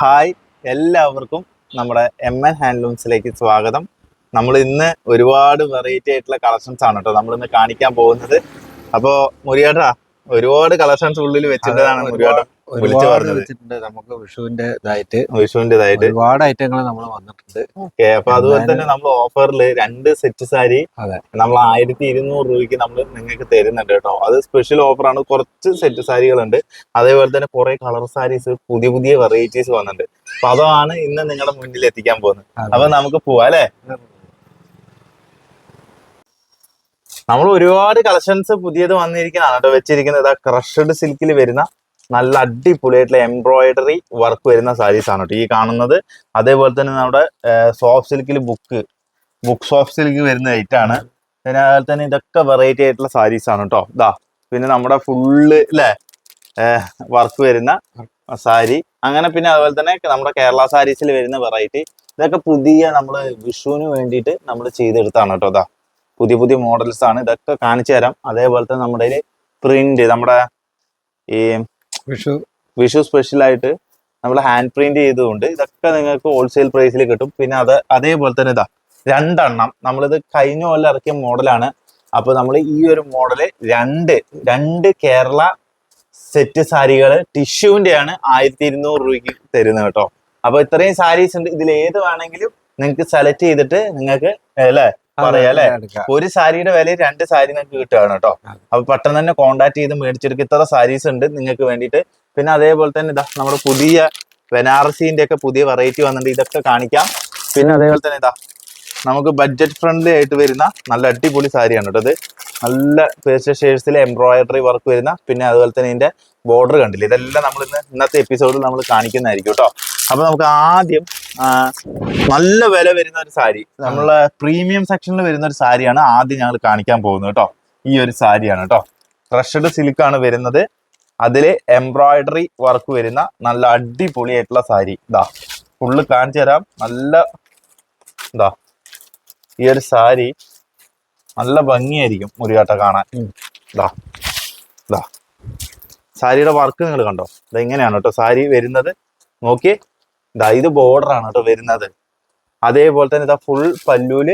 Hi എല്ലാവർക്കും നമ്മുടെ M N ഹാൻഡ്ലൂംസിലേക്ക് സ്വാഗതം. നമ്മൾ ഇന്ന് ഒരുപാട് വെറൈറ്റി ആയിട്ടുള്ള കളക്ഷൻസ് ആണ് കേട്ടോ നമ്മൾ ഇന്ന് കാണിക്കാൻ പോകുന്നത്. അപ്പോ മുരിയേട്ടാ ഒരുപാട് കളക്ഷൻസ് ഉള്ളിൽ വെച്ചിട്ടാണ് മുരിയേട്ടൻ വിളിച്ചു ഒരുപാട് വെച്ചിട്ടുണ്ട് നമുക്ക് വിഷുവിന്റെ ഇതായിട്ട് വിഷുവിന്റെതായിട്ട് ഒരുപാട് ഐറ്റങ്ങൾ നമ്മൾ വന്നിട്ടുണ്ട്. അപ്പൊ അതുപോലെ തന്നെ നമ്മൾ ഓഫറിൽ രണ്ട് സെറ്റ് സാരി നമ്മൾ ആയിരത്തി ഇരുന്നൂറ് രൂപയ്ക്ക് നമ്മൾ നിങ്ങൾക്ക് തരുന്നുണ്ട് കേട്ടോ. അത് സ്പെഷ്യൽ ഓഫറാണ് കുറച്ച് സെറ്റ് സാരികളുണ്ട്. അതേപോലെ തന്നെ കുറെ കളർ സാരീസ് പുതിയ പുതിയ വെറൈറ്റീസ് വന്നിട്ടുണ്ട്. അപ്പൊ അതാണ് ഇന്ന് നിങ്ങളുടെ മുന്നിൽ എത്തിക്കാൻ പോകുന്നത്. അപ്പൊ നമുക്ക് പോവാ അല്ലെ? നമ്മൾ ഒരുപാട് കളക്ഷൻസ് പുതിയത് വന്നിരിക്കുന്നതാണ് കേട്ടോ. വെച്ചിരിക്കുന്നത്. ക്രഷഡ് സിൽക്കിൽ വരുന്ന നല്ല അടിപൊളിയായിട്ടുള്ള എംബ്രോയിഡറി വർക്ക് വരുന്ന സാരീസ് ആണ് കേട്ടോ ഈ കാണുന്നത്. അതേപോലെ തന്നെ നമ്മുടെ സോഫ്റ്റ് സിൽക്കിൽ ബുക്ക് ബുക്ക് സോഫ്റ്റ് സിൽക്ക് വരുന്ന ഐറ്റം ആണ്. പിന്നെ അതുപോലെ തന്നെ ഇതൊക്കെ വെറൈറ്റി ആയിട്ടുള്ള സാരീസ് ആണ് കേട്ടോ ഇതാ പിന്നെ നമ്മുടെ ഫുള്ള് അല്ലേ വർക്ക് വരുന്ന സാരി. അങ്ങനെ പിന്നെ അതുപോലെ തന്നെ നമ്മുടെ കേരള സാരീസിൽ വരുന്ന വെറൈറ്റി ഇതൊക്കെ പുതിയ നമ്മൾ വിഷുവിന് വേണ്ടിയിട്ട് നമ്മൾ ചെയ്തെടുത്താണ് കേട്ടോ ഇതാ പുതിയ പുതിയ മോഡൽസ് ആണ്. ഇതൊക്കെ കാണിച്ചു തരാം. അതേപോലെ തന്നെ നമ്മുടെ പ്രിന്റ് നമ്മുടെ ഈ വിഷു വിഷു സ്പെഷ്യൽ ആയിട്ട് നമ്മൾ ഹാൻഡ് പ്രിന്റ് ചെയ്തുകൊണ്ട് ഇതൊക്കെ നിങ്ങൾക്ക് ഹോൾസെയിൽ പ്രൈസിൽ കിട്ടും. പിന്നെ അത് അതേപോലെ തന്നെ ഇതാ രണ്ടെണ്ണം. നമ്മളിത് കഴിഞ്ഞ കൊല്ലം ഇറക്കിയ മോഡലാണ് അപ്പോൾ നമ്മൾ ഈ ഒരു മോഡൽ രണ്ട് രണ്ട് കേരള സെറ്റ് സാരികൾ ടിഷ്യൂവിന്റെ ആണ് ആയിരത്തി ഇരുന്നൂറ് രൂപയ്ക്ക് തരുന്നത് കേട്ടോ. അപ്പോൾ ഇത്രയും സാരീസ് ഉണ്ട്. ഇതിൽ ഏത് വേണമെങ്കിലും നിങ്ങൾക്ക് സെലക്ട് ചെയ്തിട്ട് നിങ്ങൾക്ക് അല്ലേ? പറയാം അല്ലെ? ഒരു സാരിയുടെ വില രണ്ട് സാരി നിങ്ങൾക്ക് കിട്ടുകയാണ് കേട്ടോ. അപ്പൊ പെട്ടെന്ന് തന്നെ കോണ്ടാക്ട് ചെയ്ത് മേടിച്ചെടുക്കുക ഇത്ര സാരീസ് ഉണ്ട് നിങ്ങൾക്ക് വേണ്ടിട്ട് പിന്നെ അതേപോലെ തന്നെ ഇതാ നമ്മുടെ പുതിയ ബനാറസിന്റെ ഒക്കെ പുതിയ വെറൈറ്റി വന്നിട്ടുണ്ട്. ഇതൊക്കെ കാണിക്കാം. പിന്നെ അതേപോലെ തന്നെ ഇതാ നമുക്ക് ബഡ്ജറ്റ് ഫ്രണ്ട്ലി ആയിട്ട് വരുന്ന നല്ല അടിപൊളി സാരിയാണ് കേട്ടോ ഇത്. നല്ല പേസ്റ്റ് ഷെയ്ഡ്സിൽ എംബ്രോയിഡറി വർക്ക് വരുന്ന പിന്നെ അതുപോലെ തന്നെ ഇതിന്റെ ബോർഡർ കണ്ടില്ല? ഇതെല്ലാം നമ്മൾ ഇന്ന് ഇന്നത്തെ എപ്പിസോഡിൽ നമ്മൾ കാണിക്കുന്നതായിരിക്കും കേട്ടോ. അപ്പൊ നമുക്ക് ആദ്യം നല്ല വില വരുന്ന ഒരു സാരി. നമ്മളെ പ്രീമിയം സെക്ഷനിൽ വരുന്ന ഒരു സാരിയാണ് ആദ്യം ഞങ്ങൾ കാണിക്കാൻ പോകുന്നത് കേട്ടോ ഈ ഒരു സാരിയാണ് കേട്ടോ ക്രഷഡ് സിൽക്ക് ആണ് വരുന്നത്. അതിൽ എംബ്രോയിഡറി വർക്ക് വരുന്ന നല്ല അടിപൊളിയായിട്ടുള്ള സാരി. ഇതാ ഫുള്ള് കാണിച്ചു തരാം. നല്ല ഇതാ ഈ ഒരു സാരി നല്ല ഭംഗിയായിരിക്കും മുറിയാട്ട കാണാൻ. ഇതാ ഇതാ സാരിയുടെ വർക്ക് നിങ്ങൾ കണ്ടോ? ഇതെങ്ങനെയാണ് കേട്ടോ സാരി വരുന്നത്. നോക്കി ഇതാ ഇത് ബോർഡർ ആണ് കേട്ടോ വരുന്നത്. അതേപോലെ തന്നെ ഇതാ ഫുൾ പല്ലൂൽ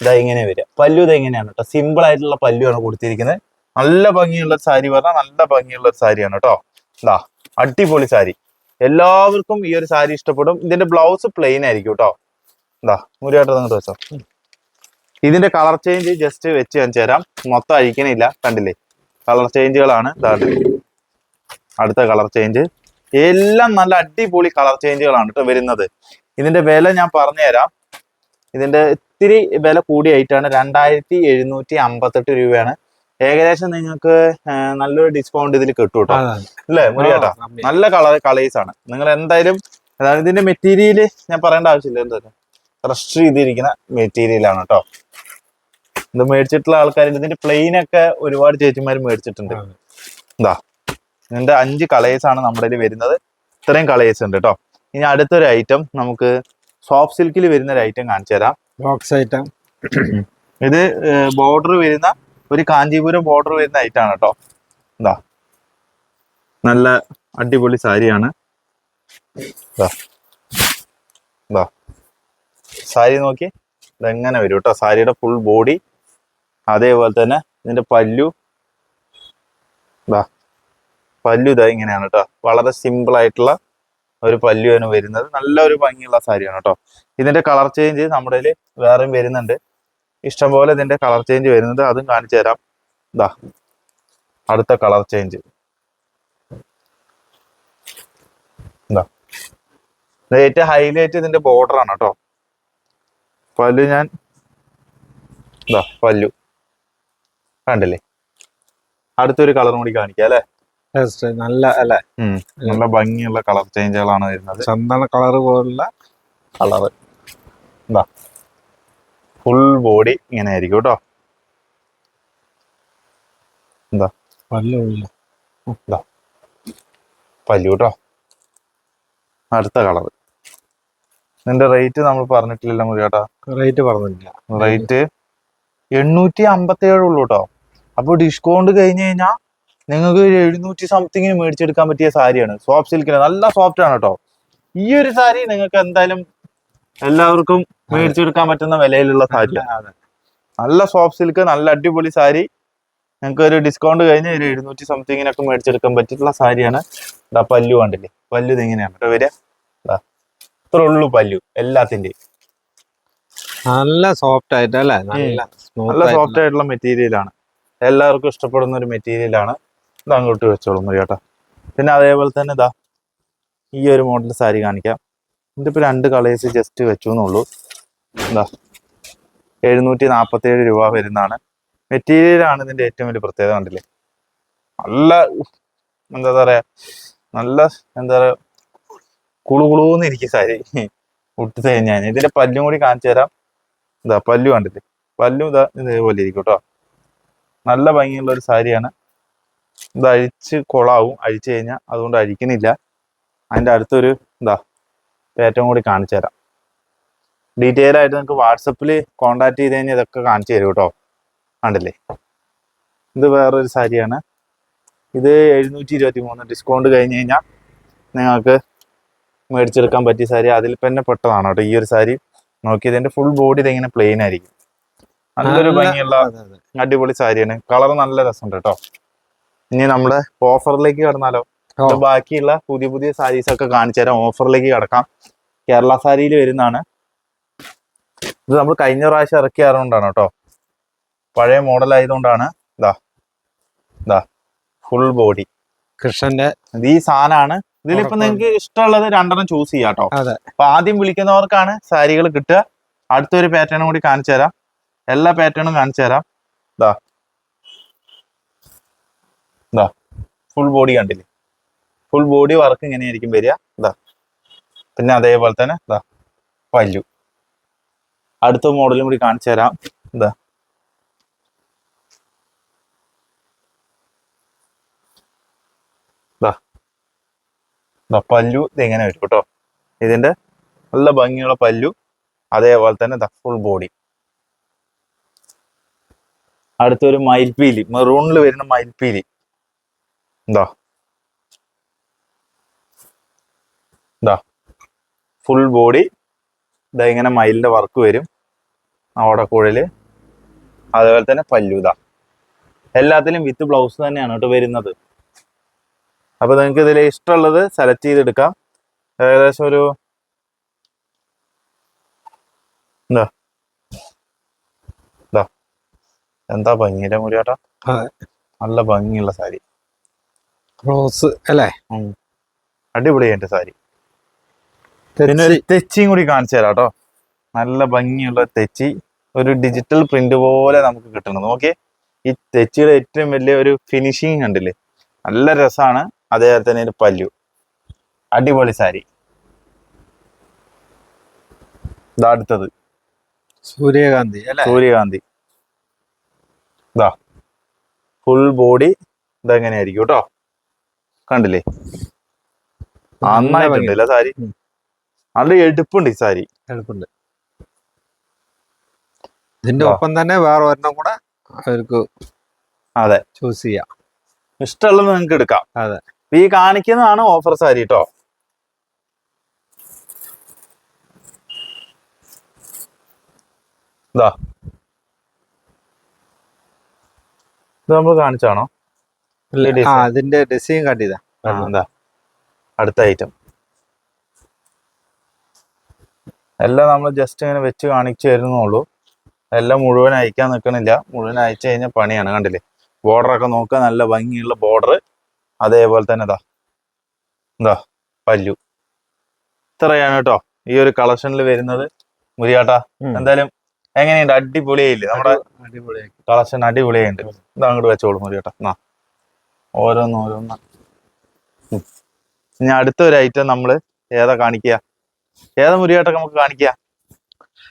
ഇതാ ഇങ്ങനെ വരിക. പല്ലു ഇത് എങ്ങനെയാണ് കേട്ടോ സിമ്പിൾ ആയിട്ടുള്ള പല്ലുവാണ് കൊടുത്തിരിക്കുന്നത്. നല്ല ഭംഗിയുള്ള സാരി പറഞ്ഞാൽ നല്ല ഭംഗിയുള്ള സാരിയാണ് കേട്ടോ ഇതാ അടിപൊളി സാരി. എല്ലാവർക്കും ഈ ഒരു സാരി ഇഷ്ടപ്പെടും. ഇതിന്റെ ബ്ലൗസ് പ്ലെയിൻ ആയിരിക്കും കേട്ടോ ഇതാ മുരിയായിട്ട് അങ്ങോട്ട് വെച്ചോ. ഇതിന്റെ കളർ ചേഞ്ച് ജസ്റ്റ് വെച്ച് കാണിച്ചു തരാം. മൊത്തം അഴിക്കണില്ല. കണ്ടില്ലേ? കളർ ചേഞ്ചുകളാണ് അടുത്ത കളർ ചേഞ്ച് എല്ലാം നല്ല അടിപൊളി കളർ ചേഞ്ചുകളാണ് കേട്ടോ വരുന്നത്. ഇതിന്റെ വില ഞാൻ പറഞ്ഞുതരാം. ഇതിന്റെ ഇത്തിരി വില കൂടിയായിട്ടാണ് രണ്ടായിരത്തി എഴുന്നൂറ്റി അമ്പത്തെട്ട് രൂപയാണ്. ഏകദേശം നിങ്ങൾക്ക് നല്ലൊരു ഡിസ്കൗണ്ട് ഇതിൽ കിട്ടും കേട്ടോ അല്ലേ മുരിയേട്ടാ നല്ല കളർ കളേഴ്സ് ആണ് നിങ്ങൾ എന്തായാലും അതായത് ഇതിന്റെ മെറ്റീരിയൽ ഞാൻ പറയേണ്ട ആവശ്യമില്ല. എന്താ ക്രഷ് ചെയ്തിരിക്കുന്ന മെറ്റീരിയലാണ് കേട്ടോ ഇത് മേടിച്ചിട്ടുള്ള ആൾക്കാർ ഇതിന്റെ പ്ലെയിൻ ഒക്കെ ഒരുപാട് ചേച്ചിമാർ മേടിച്ചിട്ടുണ്ട്. എന്താ ഇതിന്റെ അഞ്ച് കളേഴ്സ് ആണ് നമ്മുടെ ഇതിൽ വരുന്നത്. ഇത്രയും കളേഴ്സ് ഉണ്ട് കേട്ടോ ഇനി അടുത്തൊരു ഐറ്റം നമുക്ക് സോഫ്റ്റ് സിൽക്കിൽ വരുന്ന ഒരു ഐറ്റം കാണിച്ചു തരാം. ബോക്സ് ഐറ്റം ഇത് ബോർഡർ വരുന്ന ഒരു കാഞ്ചീപുരം ബോർഡർ വരുന്ന ഐറ്റം ആണ് കേട്ടോ എന്താ നല്ല അടിപൊളി സാരിയാണ്. സാരി നോക്കി. ഇതെങ്ങനെ വരും കേട്ടോ സാരിയുടെ ഫുൾ ബോഡി അതേപോലെ തന്നെ ഇതിന്റെ പല്ലു. ദാ പല്ലു ഇതാ ഇങ്ങനെയാണ് കേട്ടോ വളരെ സിമ്പിൾ ആയിട്ടുള്ള ഒരു പല്ലുവാണ് വരുന്നത്. നല്ല ഒരു ഭംഗിയുള്ള സാരിയാണ് കേട്ടോ ഇതിന്റെ കളർ ചേഞ്ച് നമ്മുടെ വേറെയും വരുന്നുണ്ട്. ഇഷ്ടംപോലെ ഇതിന്റെ കളർ ചേഞ്ച് വരുന്നത് അതും കാണിച്ചു തരാം. ഇതാ അടുത്ത കളർ ചേഞ്ച് ഏറ്റവും ഹൈലൈറ്റ് ഇതിന്റെ ബോർഡർ ആണ് കേട്ടോ പല്ലു ഞാൻ ഇതാ പല്ലു. കണ്ടില്ലേ? അടുത്തൊരു കളർ കൂടി കാണിക്കാം അല്ലെ? നല്ല അല്ലെ. നല്ല ഭംഗിയുള്ള കളർ ചേഞ്ചുകളാണ് വരുന്നത്. ചന്ദന കളർ പോലുള്ള കളർ. എന്താ ഫുൾ ബോഡി ഇങ്ങനെ ആയിരിക്കും കേട്ടോ എന്താ പല്ലുള്ള ഇതാ പല്ലു കേട്ടോ അടുത്ത കളർ. ഇതിന്റെ റേറ്റ് നമ്മൾ പറഞ്ഞിട്ടില്ലല്ലോ മുരിയാട്ടാ റേറ്റ് പറഞ്ഞിട്ടില്ല. റേറ്റ് എണ്ണൂറ്റി അമ്പത്തി ഏഴ് ഉള്ളൂ കേട്ടോ അപ്പൊ ഡിസ്കൗണ്ട് കഴിഞ്ഞ് കഴിഞ്ഞാൽ നിങ്ങൾക്ക് ഒരു എഴുന്നൂറ്റി സംതിങ്ങിന് മേടിച്ചെടുക്കാൻ പറ്റിയ സാരിയാണ്. സോഫ്റ്റ് സിൽക്കിന് നല്ല സോഫ്റ്റ് ആണ് കേട്ടോ ഈ ഒരു സാരി നിങ്ങൾക്ക് എന്തായാലും എല്ലാവർക്കും മേടിച്ചെടുക്കാൻ പറ്റുന്ന വിലയിലുള്ള സാരിയാണ് നല്ല സോഫ്റ്റ് സിൽക്ക് നല്ല അടിപൊളി സാരി. നിങ്ങൾക്ക് ഒരു ഡിസ്കൗണ്ട് കഴിഞ്ഞ് ഒരു എഴുന്നൂറ്റി സംതിങ്ങിനൊക്കെ മേടിച്ചെടുക്കാൻ പറ്റിയിട്ടുള്ള സാരിയാണ്. ഇതാ പല്ലു കണ്ടില്ലേ? പല്ലു ഇതെങ്ങനെയാണ് ഇങ്ങനെയാണ് കേട്ടോ വരിക. ഇതാ ഇത്ര ഉള്ളു പല്ലു എല്ലാത്തിന്റെയും. നല്ല സോഫ്റ്റ് ആയിട്ട് അല്ലേ? നല്ല നല്ല സോഫ്റ്റ് ആയിട്ടുള്ള മെറ്റീരിയലാണ് എല്ലാവർക്കും ഇഷ്ടപ്പെടുന്ന ഒരു മെറ്റീരിയലാണ് ഇത് അങ്ങോട്ട് വെച്ചോളും കേട്ടോ. പിന്നെ അതേപോലെ തന്നെ ഇതാ ഈ ഒരു മോഡൽ സാരി കാണിക്കാം. ഇതിപ്പോൾ രണ്ട് കളേഴ്സ് ജസ്റ്റ് വെച്ചു എന്നുള്ളൂ. എന്താ എഴുന്നൂറ്റി നാൽപ്പത്തി ഏഴ് രൂപ വരുന്നതാണ്. മെറ്റീരിയലാണ് ഇതിന്റെ ഏറ്റവും വലിയ പ്രത്യേകത കണ്ടില്ലേ? നല്ല എന്താ പറയുക നല്ല എന്താ പറയുക കുളു കുളൂന്ന് ഇരിക്കും സാരി ഉട്ട് കഴിഞ്ഞാൽ ഇതിന്റെ പല്ലും കൂടി കാണിച്ചു തരാം. ഇതാ പല്ലു കണ്ടില്ലേ? പല്ലും ഇതാ ഇതേപോലെ ഇരിക്കും കേട്ടോ. നല്ല ഭംഗിയുള്ള ഒരു സാരിയാണ് ഇത് അഴിച്ച് കൊളാവും. അഴിച്ചു കഴിഞ്ഞാൽ അതുകൊണ്ട് അഴിക്കുന്നില്ല അതിന്റെ അടുത്തൊരു എന്താ ഏറ്റവും കൂടി കാണിച്ചു തരാം. ഡീറ്റെയിൽ ആയിട്ട് നിങ്ങൾക്ക് വാട്സപ്പിൽ കോണ്ടാക്ട് ചെയ്ത് കഴിഞ്ഞാൽ ഇതൊക്കെ കാണിച്ചു തരും കേട്ടോ. കണ്ടില്ലേ? ഇത് വേറൊരു സാരിയാണ്. ഇത് എഴുന്നൂറ്റി ഇരുപത്തി മൂന്ന് ഡിസ്കൗണ്ട് കഴിഞ്ഞ് കഴിഞ്ഞാൽ നിങ്ങൾക്ക് മേടിച്ചെടുക്കാൻ പറ്റിയ സാരി അതിൽ തന്നെ പെട്ടതാണ് കേട്ടോ. ഈ ഒരു സാരി നോക്കി ഇതിന്റെ ഫുൾ ബോഡി ഇതിങ്ങനെ പ്ലെയിൻ ആയിരിക്കും. നല്ലൊരു ഭംഗിയുള്ള. അടിപൊളി സാരിയാണ്. കളർ നല്ല രസമുണ്ട് കേട്ടോ. ഇനി നമ്മുടെ ഓഫറിലേക്ക് കടന്നാലോ? ബാക്കിയുള്ള പുതിയ പുതിയ സാരീസ് ഒക്കെ കാണിച്ചു തരാം. ഓഫറിലേക്ക് കടക്കാം. കേരള സാരിയിൽ വരുന്നതാണ്. ഇത് നമ്മൾ കഴിഞ്ഞ പ്രാവശ്യം ഇറക്കിയാറുകൊണ്ടാണ് കേട്ടോ. പഴയ മോഡൽ ആയതുകൊണ്ടാണ്. ഇതാ ഇതാ ഫുൾ ബോഡി കൃഷ്ണന്റെ ഇത് ഈ സാധനമാണ്. ഇതിലിപ്പോ. നിങ്ങൾക്ക് ഇഷ്ടമുള്ളത് രണ്ടെണ്ണം ചൂസ് ചെയ്യാം കേട്ടോ. അപ്പൊ ആദ്യം വിളിക്കുന്നവർക്കാണ് സാരികൾ കിട്ടുക. അടുത്തൊരു പാറ്റേണും കൂടി കാണിച്ചു തരാം. എല്ലാ പാറ്റേണും കാണിച്ചു തരാം. ഇതാ ഇതാ ഫുൾ ബോഡി കണ്ടില്ലേ? ഫുൾ ബോഡി വർക്ക് ഇങ്ങനെയായിരിക്കും വരിക. ഇതാ പിന്നെ അതേപോലെ തന്നെ ഇതാ പല്ലു അടുത്ത മോഡലും കൂടി കാണിച്ചു തരാം. ഇതാ പല്ലു ഇത് എങ്ങനെ വരും കേട്ടോ. ഇതിന്റെ നല്ല ഭംഗിയുള്ള പല്ലു. അതേപോലെ തന്നെ ഫുൾ ബോഡി അടുത്തൊരു മയിൽപീലി മെറൂണിൽ വരുന്ന മയിൽപ്പീലി. എന്താ ഇതാ ഫുൾ ബോഡി ഇതാ ഇങ്ങനെ മയിലിന്റെ വർക്ക് വരും. ഓടക്കുഴൽ അതേപോലെ തന്നെ പല്ലു ഇതാ എല്ലാത്തിലും വിത്ത് ബ്ലൗസ് തന്നെയാണ് കേട്ടോ വരുന്നത്. അപ്പോൾ നിങ്ങൾക്ക് ഇതിൽ ഇഷ്ടമുള്ളത് സെലക്ട് ചെയ്തെടുക്കാം. ഏകദേശം ഒരു എന്താ എന്താ ഭംഗിയിലെ മുറിയാട്ടാ. നല്ല ഭംഗിയുള്ള സാരി. റോസ് അല്ലേ? അടിപൊളിയായിട്ട് സാരി. പിന്നെ ഒരു തെച്ചിയും കൂടി കാണിച്ചു തരാം കേട്ടോ. നല്ല ഭംഗിയുള്ള തെച്ചി. ഒരു ഡിജിറ്റൽ പ്രിന്റ് പോലെ നമുക്ക് കിട്ടുന്നത് നോക്കിയേ. ഈ തെച്ചിയുടെ ഏറ്റവും വലിയ ഒരു ഫിനിഷിങ് കണ്ടില്ലേ? നല്ല രസമാണ്. അതേപോലെ തന്നെ ഒരു പല്ലു. അടിപൊളി സാരി. ഇതാ അടുത്തത്. സൂര്യകാന്തി അല്ലേ? സൂര്യകാന്തി. ഇതാ. ഫുൾ ബോഡി ഇതെങ്ങനെയായിരിക്കും കേട്ടോ? കണ്ടില്ലേ? നന്നായിട്ടുണ്ട്. സാരി. നല്ല എടുപ്പുണ്ട് ഈ സാരി. എടുപ്പുണ്ട്. ഇതിന്റെ ഒപ്പം തന്നെ വേറെ ഒരെണ്ണം കൂടെ അവർക്ക് അതെ. ചൂസ് ചെയ്യാം. ഇഷ്ടമുള്ളത് നിങ്ങൾക്ക് എടുക്കാം. അതെ. ഈ കാണിക്കുന്നതാണ് ഓഫർ സാരി കേട്ടോ ഇതാ. ഇത് നമ്മൾ കാണിച്ചാണോ. ആ അതിന്റെ ഡിസൈൻ കണ്ടിതാ. എന്താ അടുത്ത ഐറ്റം എല്ലാം നമ്മൾ ജസ്റ്റ് ഇങ്ങനെ വെച്ച് കാണിച്ചു തരുന്നുള്ളൂ എല്ലാം മുഴുവൻ അയക്കാൻ നിൽക്കണില്ല മുഴുവൻ അയച്ചു കഴിഞ്ഞാൽ പണിയാണ് കണ്ടില്ലേ? ബോർഡർ ഒക്കെ നോക്കുക നല്ല ഭംഗിയുള്ള ബോർഡർ അതേപോലെ തന്നെ ഇതാ. എന്താ പല്ലു. ഇത്രയാണ് കേട്ടോ ഈ ഒരു കളക്ഷനിൽ വരുന്നത്. മുരിയാട്ടാ. എന്തായാലും എങ്ങനെയുണ്ട്? അടിപൊളിയായില്ലേ? നമ്മുടെ കളക്ഷൻ അടിപൊളിയായിട്ടുണ്ട് ഇതാ അങ്ങോട്ട് വെച്ചോളൂ മുരിയാട്ടാ. എന്നാ ഓരോന്ന് ഓരോന്ന് ഇനി അടുത്ത ഒരു ഐറ്റം നമ്മൾ ഏതാ കാണിക്കുക ഏതാ മുരിയാട്ടൊക്കെ നമുക്ക് കാണിക്കുക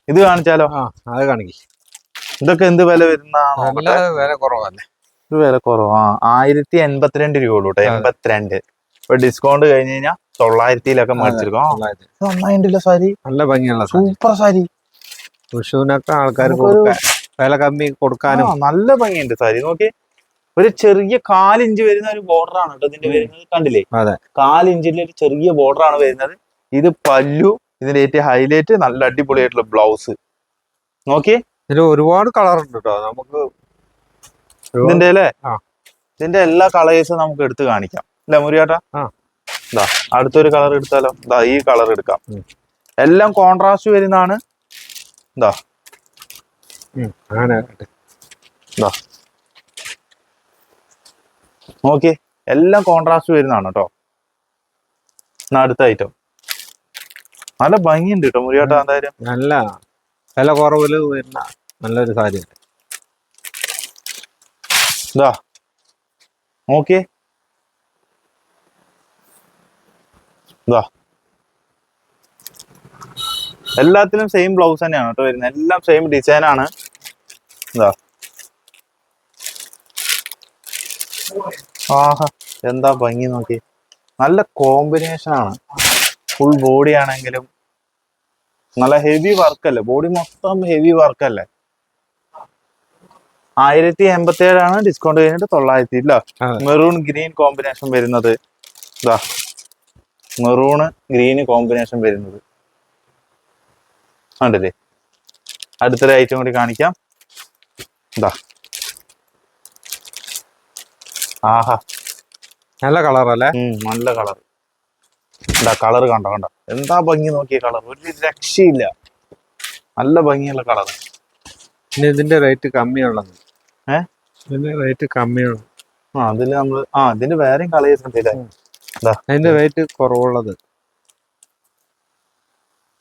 ഇത് കാണിച്ചാലോ? ആ അത് കാണിക്ക. ഇതൊക്കെ എന്ത് വില വരുന്ന വില കുറവല്ലേ? ഇത് വില കുറവാ. ആയിരത്തി എൺപത്തിരണ്ട് രൂപ ഉള്ളൂ കേട്ടോ എൺപത്തിരണ്ട്. ഇപ്പൊ ഡിസ്കൗണ്ട് കഴിഞ്ഞ് കഴിഞ്ഞാൽ തൊള്ളായിരത്തിയിലൊക്കെ മേടിച്ചിരിക്കും. സാരി? നല്ല ഭംഗിയുള്ള സൂപ്പർ സാരി. വിഷുവിനൊക്കെ ആൾക്കാർ വില കമ്മി കൊടുക്കാനും. നല്ല ഭംഗിയുണ്ട് സാരി. നോക്കി. ഒരു ചെറിയ കാലിഞ്ച് വരുന്ന ഒരു ബോർഡർ ആണ് കേട്ടോ ഇതിന്റെ വരുന്നത്. കണ്ടില്ലേ. കാലിഞ്ചിന്റെ ഒരു ചെറിയ ബോർഡർ ആണ് വരുന്നത്. ഇത് പല്ലു ഇതിന്റെ ഏറ്റവും ഹൈലൈറ്റ് നല്ല അടിപൊളിയായിട്ടുള്ള ബ്ലൗസ് നോക്കിയേ. ഇതിന് ഒരുപാട് കളർ ഉണ്ട് കേട്ടോ. നമുക്ക് ഇതിന്റെ അല്ലേ? ഇതിന്റെ എല്ലാ കളേഴ്സും നമുക്ക് എടുത്ത് കാണിക്കാം. അല്ലെ മുരിയാട്ടാ. ഇതാ അടുത്തൊരു കളർ എടുത്താലോ? ഇതാ ഈ കളർ എടുക്കാം. എല്ലാം കോൺട്രാസ്റ്റ് വരുന്നതാണ്. ഇതാ ഇതാ നോക്കി. എല്ലാം കോൺട്രാസ്റ്റ് വരുന്നതാണ് കേട്ടോ എന്നാ അടുത്ത ഐറ്റം നല്ല ഭംഗിയുണ്ട് കേട്ടോ മുരിയാട്ട എന്തായാലും. നല്ല വില കുറവിൽ വരുന്ന നല്ലൊരു സാരി ഇതാ നോക്കിയേ ഇതാ എല്ലാത്തിലും സെയിം ബ്ലൗസ് തന്നെയാണ് കേട്ടോ വരുന്നത്. എല്ലാം സെയിം ഡിസൈനാണ് ആണ്. ഇതാ ആഹാ എന്താ ഭംഗി നോക്കി നല്ല കോമ്പിനേഷൻ ആണ്. ഫുൾ ബോഡി ആണെങ്കിലും നല്ല ഹെവി വർക്കല്ലേ ബോഡി മൊത്തം ഹെവി വർക്കല്ലേ ആയിരത്തി എൺപത്തി ഏഴാണ് ഡിസ്കൗണ്ട് കഴിഞ്ഞിട്ട് തൊള്ളായിരത്തി ഇല്ല. മെറൂൺ ഗ്രീൻ കോമ്പിനേഷൻ വരുന്നത്. ഇതാ മെറൂണ് ഗ്രീന് കോമ്പിനേഷൻ വരുന്നത്. കണ്ടില്ലേ? അടുത്തൊരു ഐറ്റം കൂടി കാണിക്കാം. ഇതാ ആഹാ. നല്ല കളർ അല്ലേ? നല്ല കളർ എന്താ കളർ കണ്ടോ കണ്ടോ? എന്താ ഭംഗി നോക്കിയ കളർ ഒരു രക്ഷയില്ല. നല്ല ഭംഗിയുള്ള കളർ പിന്നെ ഇതിന്റെ റേറ്റ് കമ്മിയുള്ളത് ഏ? ഇതിന്റെ റേറ്റ് കമ്മിയുള്ളത് ആ അതിൽ നമ്മൾ ആ ഇതിന്റെ വേറെയും കളർ ഉണ്ട് അതിന്റെ റേറ്റ് കുറവുള്ളത്.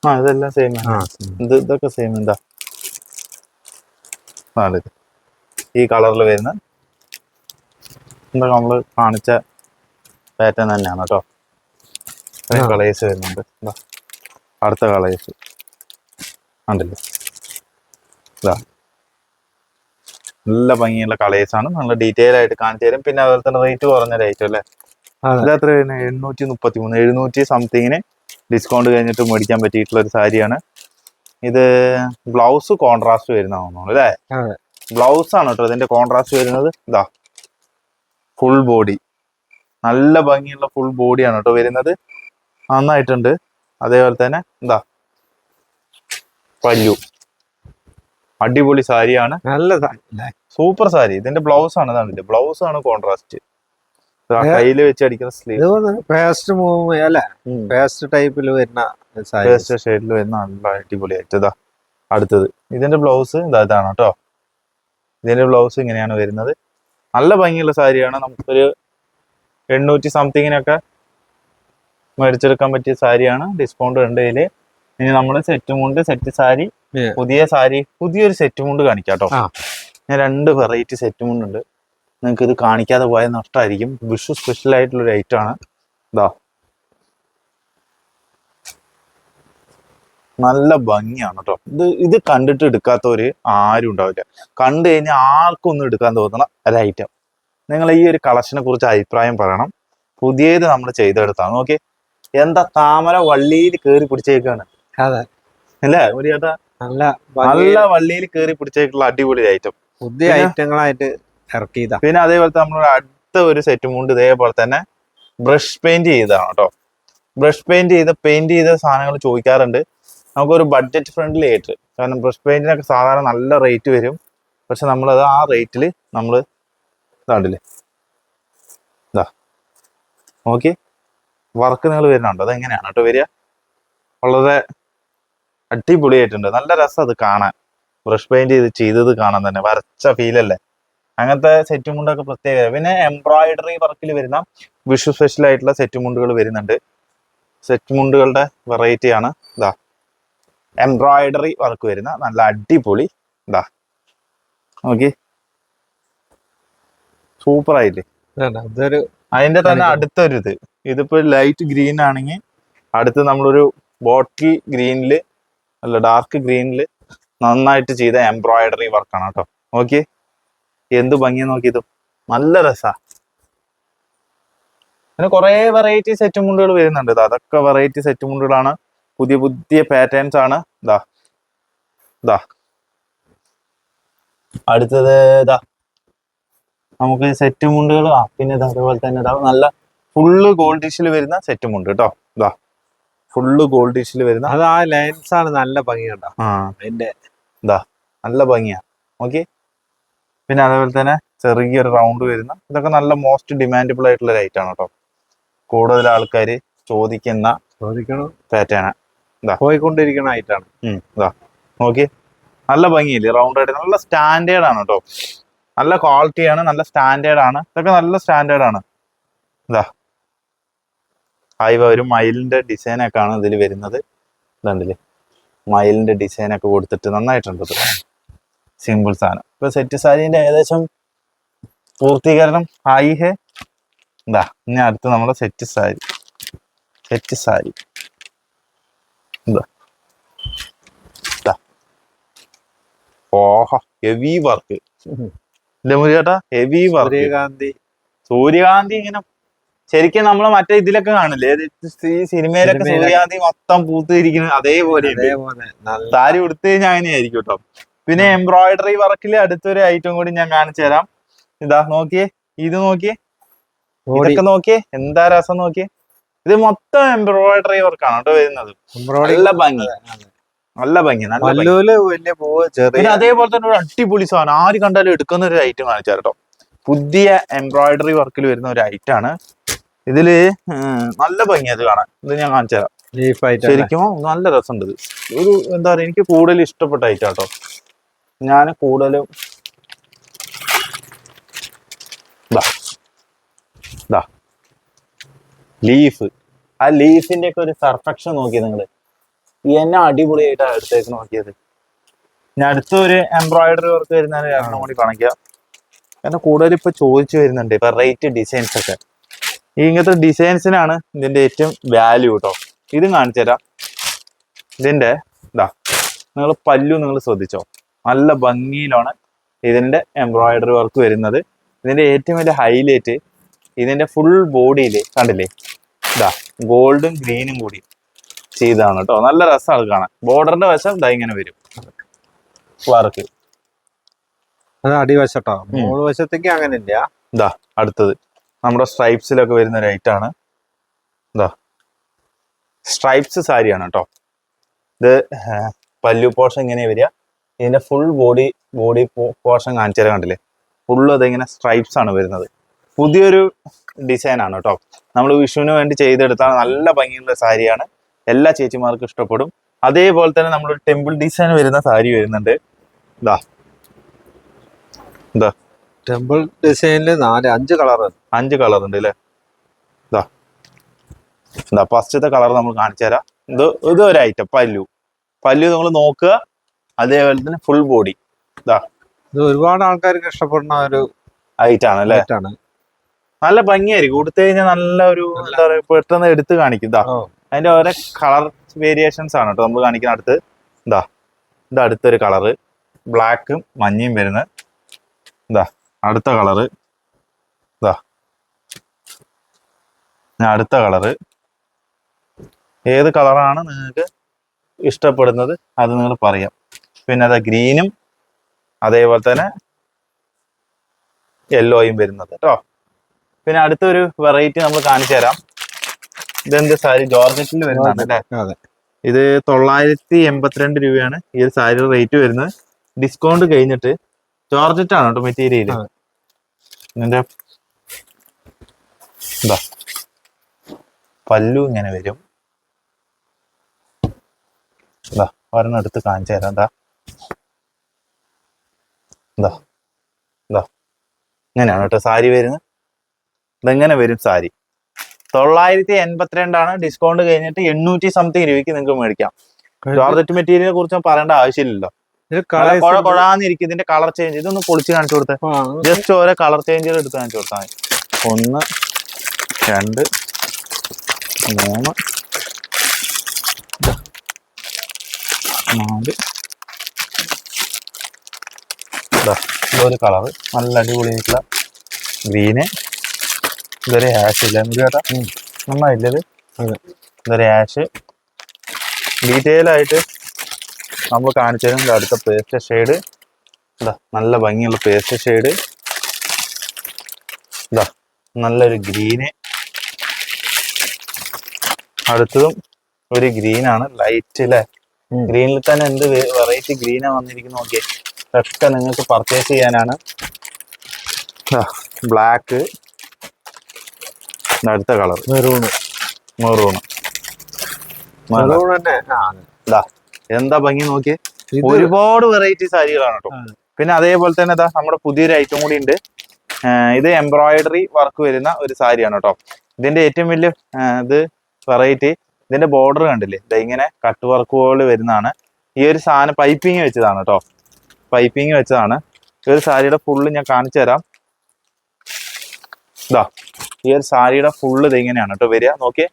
ആ ഇതെല്ലാം സെയിം ഇത് ഇതൊക്കെ സെയിം എന്താ ഈ കളറിൽ വരുന്ന എന്താ നമ്മൾ കാണിച്ച പാറ്റേൺ തന്നെയാണ് കേട്ടോ. കളേഴ്സ് വരുന്നുണ്ട്. അടുത്ത കളേഴ്സ് ഉണ്ടല്ലോ ഇതാ നല്ല ഭംഗിയുള്ള കളേഴ്സ് ആണ്. നല്ല ഡീറ്റെയിൽ ആയിട്ട് കാണിച്ചു തരും. പിന്നെ അതുപോലെ തന്നെ റേറ്റ് കുറഞ്ഞ റേറ്റ് അല്ലേ? അതെ. ഇത് എത്ര വരുന്നത് എണ്ണൂറ്റി മുപ്പത്തി മൂന്ന് എഴുന്നൂറ്റി സംതിങ്ങിന് ഡിസ്കൗണ്ട് കഴിഞ്ഞിട്ട് മേടിക്കാൻ പറ്റിയിട്ടുള്ള ഒരു സാരിയാണ്. ഇത് ബ്ലൗസ് കോൺട്രാസ്റ്റ് വരുന്നതാണ് തോന്നുന്നു അല്ലേ? ബ്ലൗസ് ആണ് കേട്ടോ ഇതിന്റെ കോൺട്രാസ്റ്റ് വരുന്നത്. ഇതാ ഫുൾ ബോഡി നല്ല ഭംഗിയുള്ള ഫുൾ ബോഡിയാണ് കേട്ടോ വരുന്നത്. നന്നായിട്ടുണ്ട്. അതേപോലെ തന്നെ എന്താ? പല്ലു. അടിപൊളി സാരിയാണ്. നല്ല സൂപ്പർ സാരി. ഇതിന്റെ ബ്ലൗസ് ആണ് ഇതാണ്ടില്ലേ ബ്ലൗസ് ആണ് കോൺട്രാസ്റ്റ്? കയ്യിൽ വെച്ച് അടിക്കുന്ന സ്ലീവ് പേസ്റ്റ് മൂവ് അല്ലേ? പേസ്റ്റ് ടൈപ്പിൽ വരുന്ന പേസ്റ്റ് ഷെയ്ഡിൽ വരുന്ന നല്ല അടിപൊളിയായിട്ട് ഇതാ അടുത്തത്. ഇതിന്റെ ബ്ലൗസ് ഇതാ ഇതാണ് കേട്ടോ ഇതിന്റെ ബ്ലൗസ് ഇങ്ങനെയാണ് വരുന്നത്. നല്ല ഭംഗിയുള്ള സാരിയാണ്. നമുക്കൊരു എണ്ണൂറ്റി സംതിങ്ങിനൊക്കെ മേടിച്ചെടുക്കാൻ പറ്റിയ സാരിയാണ്. ഡിസ്കൗണ്ട് ഉണ്ട് ഇതിൽ. ഇനി നമ്മൾ സെറ്റ് മുണ്ട് സെറ്റ് സാരി. പുതിയ സാരി പുതിയൊരു സെറ്റ് മുണ്ട് കാണിക്കാം കേട്ടോ. ഞാൻ രണ്ട് വെറൈറ്റി സെറ്റ് മുണ്ട് ഉണ്ട്. നിങ്ങൾക്ക് ഇത് കാണിക്കാതെ പോയാൽ നഷ്ടമായിരിക്കും വിഷു സ്പെഷ്യൽ ആയിട്ടുള്ള ഒരു ഐറ്റം ആണ്. ഇതാ നല്ല ഭംഗിയാണ് കേട്ടോ ഇത് ഇത് കണ്ടിട്ട് എടുക്കാത്തവര് ആരും ഉണ്ടാവില്ല. കണ്ടു കഴിഞ്ഞാൽ ആർക്കും ഒന്നും എടുക്കാൻ തോന്നണം ഒരു ഐറ്റം നിങ്ങൾ ഈ ഒരു കളക്ഷനെ കുറിച്ച് അഭിപ്രായം പറയണം. പുതിയത് നമ്മൾ ചെയ്തെടുത്താണ്. നോക്കി എന്താ താമര വള്ളിയിൽ കയറി പിടിച്ചേക്കാണ്? അതെ. അല്ലേ ഒരു ചേട്ടാ? നല്ല നല്ല വള്ളിയിൽ കയറി പിടിച്ചേക്കുള്ള അടിപൊളി ഐറ്റം പുതിയ ഐറ്റങ്ങളായിട്ട് ഇറക്കിയതാ. പിന്നെ അതേപോലെ നമ്മൾ അടുത്ത ഒരു സെറ്റ് മുണ്ട് ഇതേപോലെ തന്നെ ബ്രഷ് പെയിന്റ് ചെയ്തതാണ് കേട്ടോ ബ്രഷ് പെയിന്റ് ചെയ്ത പെയിന്റ് ചെയ്ത സാധനങ്ങൾ ചോദിക്കാറുണ്ട്. നമുക്കൊരു ബഡ്ജറ്റ് ഫ്രണ്ട്ലി ആയിട്ട് കാരണം ബ്രഷ് പെയിന്റിനൊക്കെ സാധാരണ നല്ല റേറ്റ് വരും. പക്ഷെ നമ്മളത് ആ റേറ്റിൽ നമ്മൾ ഇതാണ്ടില്ലേ? ഇതാ. നോക്കി. വർക്ക് നിങ്ങൾ വരുന്നുണ്ട്. അതെങ്ങനെയാണ് കേട്ടോ വരിക? വളരെ അടിപൊളിയായിട്ടുണ്ട്. നല്ല രസം അത് കാണാൻ. ബ്രഷ് പെയിന്റ് ചെയ്ത് ചെയ്തത് കാണാൻ തന്നെ. വരച്ച ഫീലല്ലേ അങ്ങനത്തെ സെറ്റ് മുണ്ടൊക്കെ പ്രത്യേകത. പിന്നെ എംബ്രോയിഡറി വർക്കിൽ വരുന്ന വിഷു സ്പെഷ്യൽ ആയിട്ടുള്ള സെറ്റ് മുണ്ടുകൾ വരുന്നുണ്ട്. സെറ്റ് മുണ്ടുകളുടെ വെറൈറ്റിയാണ് ഇതാ. എംബ്രോയിഡറി വർക്ക് വരുന്ന നല്ല അടിപൊളി എന്താ നോക്കി സൂപ്പർ ആയില്ലേ? അതൊരു അതിന്റെ തന്നെ. അടുത്തൊരു ഇത് ഇതിപ്പോ ലൈറ്റ് ഗ്രീൻ ആണെങ്കിൽ അടുത്ത് നമ്മളൊരു ബോട്ടിൽ ഗ്രീനിൽ അല്ല ഡാർക്ക് ഗ്രീനിൽ നന്നായിട്ട് ചെയ്ത എംബ്രോയിഡറി വർക്കാണ് കേട്ടോ. നോക്കി എന്ത് ഭംഗി നോക്കിയത്. നല്ല രസാ. പിന്നെ കുറെ വെറൈറ്റി സെറ്റ് മുണ്ടുകൾ വരുന്നുണ്ട്. അതൊക്കെ വെറൈറ്റി സെറ്റ് മുണ്ടുകളാണ് പുതിയ പുതിയ പാറ്റേൺസ് ആണ്. ദാ ദാ. അടുത്തത് ഇതാ നമുക്ക് സെറ്റ് മുണ്ടുകൾ ആ പിന്നെ അതേപോലെ അതുപോലെ തന്നെ ഇതാ നല്ല ഫുള്ള് ഗോൾഡ് ഡിഷിൽ വരുന്ന സെറ്റ് മുണ്ട് കേട്ടോ ഇതാ ഫുള്ള് ഗോൾഡ് ഡിഷിൽ വരുന്ന അത് ആ ലൈൻസ് ആണ് നല്ല ഭംഗി കേട്ടോ അതിന്റെ ഇതാ നല്ല ഭംഗിയാ. ഓക്കെ. പിന്നെ അതേപോലെ തന്നെ ചെറിയൊരു റൗണ്ട് വരുന്ന ഇതൊക്കെ നല്ല മോസ്റ്റ് ഡിമാൻഡബിൾ ആയിട്ടുള്ള ഒരു ഐറ്റം ആണ് കേട്ടോ കൂടുതൽ ആൾക്കാർ ചോദിക്കുന്ന ചോദിക്കണം. പാറ്റേൺ പോയിക്കൊണ്ടിരിക്കണ ആയിട്ടാണ് ഇതാ നോക്കി നല്ല ഭംഗിയില്ലേ? റൗണ്ട് ആയിട്ട് നല്ല സ്റ്റാൻഡേർഡ് ആണ് കേട്ടോ. നല്ല ക്വാളിറ്റിയാണ് നല്ല സ്റ്റാൻഡേർഡ് ആണ് ഇതൊക്കെ നല്ല സ്റ്റാൻഡേർഡ് ആണ് ഇതാ ആയിവ ഒരു മയിലിന്റെ ഡിസൈൻ ഒക്കെ ആണ് ഇതിൽ വരുന്നത്. ഇതുണ്ടല്ലേ? മയിലിന്റെ ഡിസൈൻ ഒക്കെ കൊടുത്തിട്ട് നന്നായിട്ടുണ്ട് സിമ്പിൾ സാധനം. ഇപ്പൊ സെറ്റ് സാരീന്റെ ഏകദേശം പൂർത്തീകരണം ആയി ഹേ. ഇതാ ഇനി അടുത്ത് നമ്മുടെ സെറ്റ് സാരി. സെറ്റ് സാരി. ഇതാ ഓഹ ഹെവി വർക്ക് ഇല്ലേ മുരി ചേട്ടാ ഹെവി വർക്ക് സൂര്യകാന്തി. സൂര്യകാന്തി ഇങ്ങനെ ശരിക്കും നമ്മൾ മറ്റേ ഇതിലൊക്കെ കാണില്ലേ? ഈ സിനിമയിലൊക്കെ. സൂര്യകാന്തി മൊത്തം പൂത്തിരിക്കുന്നത് അതേപോലെ സാരി ഉടുത്ത് കഴിഞ്ഞാൽ അങ്ങനെയായിരിക്കും കേട്ടോ. പിന്നെ എംബ്രോയിഡറി വർക്കിൽ അടുത്തൊരു ഐറ്റം കൂടി ഞാൻ കാണിച്ചു തരാം. ഇതാ നോക്കിയേ. ഇത് നോക്കിയേ. ഇതൊക്കെ നോക്കിയേ. എന്താ രസം നോക്കിയേ? ഇത് മൊത്തം എംബ്രോയിഡറി വർക്കാണ് കേട്ടോ വരുന്നത്. നല്ല ഭംഗി. നല്ല ഭംഗി നല്ല അതേപോലെ തന്നെ ഒരു അടിപൊളി സാധനം. ആര് കണ്ടാലും എടുക്കുന്ന ഒരു ഐറ്റം കാണിച്ചാൽ കേട്ടോ പുതിയ എംബ്രോയിഡറി വർക്കിൽ വരുന്ന ഒരു ഐറ്റം ആണ്. ഇതിൽ നല്ല ഭംഗി അത് കാണാൻ. ഇത് ഞാൻ കാണിച്ചു തരാം. ശരിക്കും നല്ല രസമുണ്ട് ഇത്. ഒരു എന്താ പറയുക എനിക്ക് കൂടുതൽ ഇഷ്ടപ്പെട്ട ഐറ്റം കേട്ടോ ഞാൻ കൂടുതലും ഇതാ. ലീഫ് ആ ലീഫിന്റെ ഒക്കെ ഒരു പെർഫെക്ഷൻ നോക്കി നിങ്ങൾ എന്നെ അടിപൊളിയായിട്ടാണ് അടുത്തേക്ക് നോക്കിയത്. ഞാൻ അടുത്തൊരു എംബ്രോയിഡറി വർക്ക് വരുന്ന കാരണം കൂടി കാണിക്കാം. കാരണം കൂടുതൽ ഇപ്പൊ ചോദിച്ചു വരുന്നുണ്ട് ഇപ്പൊ റേറ്റ് ഡിസൈൻസ് ഒക്കെ. ഈ ഇങ്ങനത്തെ ഡിസൈൻസിനാണ് ഇതിന്റെ ഏറ്റവും വാല്യൂ കേട്ടോ ഇതും കാണിച്ചു തരാം. ഇതിന്റെ ഇതാ നിങ്ങൾ പല്ലു നിങ്ങൾ ശ്രദ്ധിച്ചോ? നല്ല ഭംഗിയിലാണ് ഇതിന്റെ എംബ്രോയിഡറി വർക്ക് വരുന്നത്. ഇതിന്റെ ഏറ്റവും വലിയ ഹൈലൈറ്റ് ഇതിന്റെ ഫുൾ ബോഡിയിൽ കണ്ടില്ലേ? ഇതാ ഗോൾഡും ഗ്രീനും കൂടി ചെയ്താണ് കേട്ടോ നല്ല രസമാണ് കാണാൻ. ബോർഡറിന്റെ വശം ഇതാ ഇങ്ങനെ വരും. വർക്ക്. അത് അടിവശട്ടോ. മൂന്ന് വശത്തേക്ക് അങ്ങനെ ഇല്ല ഇതാ അടുത്തത്. നമ്മുടെ സ്ട്രൈപ്സിലൊക്കെ വരുന്ന ഒരു ആണ്. ഇതാ സ്ട്രൈപ്സ് സാരിയാണ് കേട്ടോ ഇത് പല്ലു പോർഷൻ ഇങ്ങനെ വരിക. ഇതിന്റെ ഫുൾ ബോഡി ബോഡി പോർഷൻ കാണിച്ചു തരാൻ കണ്ടില്ലേ? ഫുള്ള് അതിങ്ങനെ സ്ട്രൈപ്സ് ആണ് വരുന്നത്. പുതിയൊരു ഡിസൈൻ ആണ് കേട്ടോ നമ്മൾ വിഷുവിന് വേണ്ടി ചെയ്തെടുത്ത നല്ല ഭംഗിയുള്ള സാരിയാണ്. എല്ലാ ചേച്ചിമാർക്കും ഇഷ്ടപ്പെടും. അതേപോലെ തന്നെ നമ്മളൊരു ടെമ്പിൾ ഡിസൈൻ വരുന്ന സാരി വരുന്നുണ്ട്. ഇതാ ഇതാ ടെമ്പിൾ ഡിസൈനിൽ നാല് അഞ്ച് കളർ അഞ്ച് കളർ ഉണ്ട് അല്ലേ ഇതാ ഇതാ ഫസ്റ്റത്തെ കളർ നമ്മൾ കാണിച്ചു തരാം. ഇത് ഇത് ഒരു ഐറ്റം പല്ലു. പല്ലു നിങ്ങൾ നോക്കുക. അതേപോലെ തന്നെ ഫുൾ ബോഡി ഇതാ ഇത് ഒരുപാട് ആൾക്കാർക്ക് ഇഷ്ടപ്പെടുന്ന ഒരു ഐറ്റാണ് അല്ലേ നല്ല ഭംഗിയായിരിക്കും. കൊടുത്തു കഴിഞ്ഞാൽ നല്ല ഒരു എന്താ പറയാ പെട്ടെന്ന് എടുത്ത് കാണിക്കും. ഇതാ. അതിന്റെ ഓരോ കളർ വേരിയേഷൻസ് ആണ് കേട്ടോ. നമ്മൾ കാണിക്കുന്ന അടുത്ത്. ഇതാ. ഇത് അടുത്തൊരു കളറ്. ബ്ലാക്കും മഞ്ഞയും വരുന്ന ഇതാ. അടുത്ത കളറ്. ഇതാ. ഞാൻ അടുത്ത കളറ്. ഏത് കളറാണ് നിങ്ങൾക്ക് ഇഷ്ടപ്പെടുന്നത്? അത് നിങ്ങൾ പറയാം. പിന്നെ അതാ ഗ്രീനും അതേപോലെ തന്നെ യെല്ലോയും വരുന്നത് കേട്ടോ. പിന്നെ അടുത്തൊരു വെറൈറ്റി നമ്മൾ കാണിച്ചു തരാം. ഇതെന്ത്? സാരി ജോർജറ്റിൽ വരുന്നതാണ് അല്ലേ? ഇത് തൊള്ളായിരത്തി എൺപത്തിരണ്ട് രൂപയാണ് ഈ ഒരു സാരിയുടെ റേറ്റ് വരുന്നത്. ഡിസ്കൗണ്ട് കഴിഞ്ഞിട്ട് ജോർജറ്റ് ആണ് കേട്ടോ മെറ്റീരിയൽ. ഇതിന്റെ എന്താ പല്ലു ഇങ്ങനെ വരും. എന്താ ഒരെണ്ണം എടുത്ത് കാണിച്ചു തരാം. എന്താ എന്താ എന്താ ഇങ്ങനെയാണ് കേട്ടോ സാരി വരുന്നത്. ഇതെങ്ങനെ വരും സാരി? തൊള്ളായിരത്തി എൺപത്തിരണ്ടാണ് ഡിസ്കൗണ്ട് കഴിഞ്ഞിട്ട് എണ്ണൂറ്റി സംതിങ് രൂപയ്ക്ക് നിങ്ങൾക്ക് മേടിക്കാം. ജോർജറ്റ് മെറ്റീരിയലിനെ കുറിച്ച് പറയേണ്ട ആവശ്യമില്ലല്ലോ. കുഴ കുഴാന്നിരിക്കും ഇതിന്റെ കളർ ചേഞ്ച് ഇതൊന്ന് പൊളിച്ച് കാണിച്ചു കൊടുത്തേ. ജസ്റ്റ് ഓരോ കളർ ചേഞ്ചുകൾ എടുത്ത് കാണിച്ചു കൊടുത്താൽ മതി. ഒന്ന് രണ്ട് മൂന്ന് നാല്. ഇതാ, ഇതൊരു കളറ് നല്ല അടിപൊളിയായിട്ടുള്ള ഗ്രീന് ഇതൊരു ആഷ് ഇല്ല. എന്ത് ചേട്ടാ നന്നായില്ലത് അതെ. ഇതൊരു ആഷ് ഡീറ്റെയിൽ ആയിട്ട് നമ്മൾ കാണിച്ചു തരും. അടുത്ത പേസ്റ്റ് ഷെയ്ഡ് ഇതാ നല്ല ഭംഗിയുള്ള പേസ്റ്റ് ഷെയ്ഡ് ഇതാ നല്ലൊരു ഗ്രീന് അടുത്തതും ഒരു ഗ്രീനാണ് ലൈറ്റ് അല്ലേ. ഗ്രീനിൽ തന്നെ എന്ത് വെറൈറ്റി ഗ്രീനാ വന്നിരിക്കുന്നു നോക്കിയേ. ഇതൊക്കെ നിങ്ങൾക്ക് പർച്ചേസ് ചെയ്യാനാണ്. ബ്ലാക്ക് അടുത്ത കളർ. മെറൂണ്. മെറൂണ്. മെറൂൺ തന്നെ. എന്താ ഭംഗി നോക്കിയേ? ഒരുപാട് വെറൈറ്റി സാരികളാണ് കേട്ടോ പിന്നെ അതേപോലെ തന്നെ ഇതാ നമ്മുടെ പുതിയൊരു ഐറ്റം കൂടി ഉണ്ട്. ഇത് എംബ്രോയിഡറി വർക്ക് വരുന്ന ഒരു സാരിയാണ് കേട്ടോ ഇതിന്റെ ഏറ്റവും വലിയ ഇത് വെറൈറ്റി ഇതിന്റെ ബോർഡർ കണ്ടില്ലേ? ഇത് ഇങ്ങനെ കട്ട് വർക്ക് പോലെ വരുന്നതാണ്. ഈ ഒരു സാധനം പൈപ്പിംഗ് വെച്ചതാണ് കേട്ടോ പൈപ്പിംഗ് വെച്ചതാണ്. ഈ ഒരു സാരിയുടെ ഫുള്ള് ഞാൻ കാണിച്ചു തരാം ഇതാ ഈ ഒരു സാരിയുടെ ഫുള്ള് ഇത് ഇങ്ങനെയാണ് കേട്ടോ വരിക. നോക്കിയേ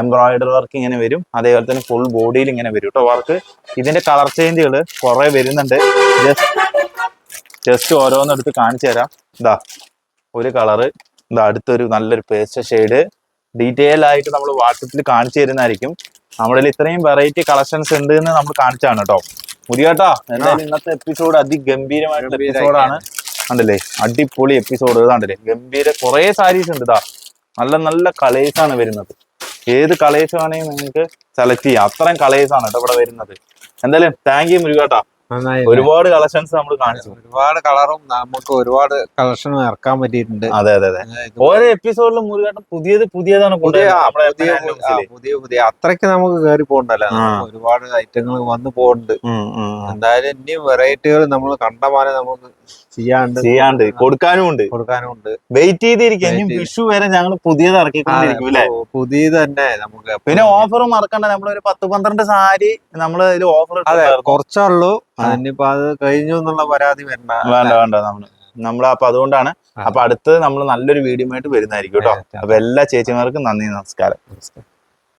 എംബ്രോയിഡറി വർക്ക് ഇങ്ങനെ വരും. അതേപോലെ തന്നെ ഫുൾ ബോഡിയിൽ ഇങ്ങനെ വരും കേട്ടോ വർക്ക് ഇതിന്റെ കളർ ചേഞ്ചുകൾ കുറെ വരുന്നുണ്ട്. ജസ്റ്റ് ജസ്റ്റ് ഓരോന്നെടുത്ത് കാണിച്ചു തരാം. ഇതാ ഒരു കളറ് ഇതാ അടുത്തൊരു നല്ലൊരു പേസ്റ്റ് ഷെയ്ഡ് ഡീറ്റെയിൽ ആയിട്ട് നമ്മൾ വാട്സപ്പിൽ കാണിച്ചു തരുന്നതായിരിക്കും. നമ്മുടെ ഇത്രയും വെറൈറ്റി കളക്ഷൻസ് ഉണ്ട് എന്ന് നമ്മൾ കാണിച്ചാണ് കേട്ടോ? മുരിയാട്ടാ എന്തായാലും ഇന്നത്തെ എപ്പിസോഡ് അതിഗംഭീരമായിട്ടുള്ള. എപ്പിസോഡാണ് കണ്ടില്ലേ? അടിപൊളി എപ്പിസോഡ് കണ്ടില്ലേ? ഗംഭീര കുറെ സാരീസ് ഉണ്ട് ഇതാ. നല്ല നല്ല കളേഴ്സ് ആണ് വരുന്നത്. ഏത് കളേഴ്സ് വേണമെങ്കിൽ നിങ്ങൾക്ക് സെലക്ട് ചെയ്യാം. അത്രയും കളേഴ്സ് ആണ് കേട്ടോ ഇവിടെ വരുന്നത്. എന്തായാലും താങ്ക് യു മുരുകാട്ടാ. ഒരുപാട് കളക്ഷൻസ് നമ്മൾ കാണിച്ചു. ഒരുപാട് കളറും നമുക്ക് ഒരുപാട് കളക്ഷനും ഇറക്കാൻ പറ്റിയിട്ടുണ്ട്. അതെ അതെ അതെ. ഓരോ എപ്പിസോഡിലും മുരുകാട്ടം പുതിയത് പുതിയതാണ് പുതിയ പുതിയ അത്രയ്ക്ക് നമുക്ക് കയറി പോകണ്ടല്ലോ. ഒരുപാട് ഐറ്റങ്ങൾ വന്നു പോകുന്നുണ്ട്. എന്തായാലും ഇനിയും വെറൈറ്റികൾ നമ്മൾ കണ്ടമാനം നമുക്ക് ചെയ്യാണ്ട് ചെയ്യാണ്ട് കൊടുക്കാനും ഉണ്ട്. കൊടുക്കാനും ഉണ്ട്. വെയിറ്റ് ചെയ്തിരിക്കും. ഇനി. വിഷു വരെ ഞങ്ങൾ പുതിയത് ഇറക്കിക്കൊണ്ടിരിക്കും അല്ലേ? പുതിയത് തന്നെ നമുക്ക് പിന്നെ ഓഫർ മറക്കണ്ട. ഒരു പത്ത് പന്ത്രണ്ട് സാരി നമ്മൾ ഇതിൽ ഓഫർ അതെ കുറച്ചുള്ളൂ ആ. ഇനിയിപ്പോ അത് കഴിഞ്ഞു എന്നുള്ള പരാതി വരണ്ട വേണ്ട വേണ്ട നമ്മൾ. നമ്മൾ അപ്പൊ അതുകൊണ്ടാണ്. അപ്പൊ അടുത്ത് നമ്മൾ നല്ലൊരു വീഡിയോ ആയിട്ട് വരുന്നതായിരിക്കും കേട്ടോ. അപ്പൊ എല്ലാ ചേച്ചിമാർക്കും നന്ദി നമസ്കാരം.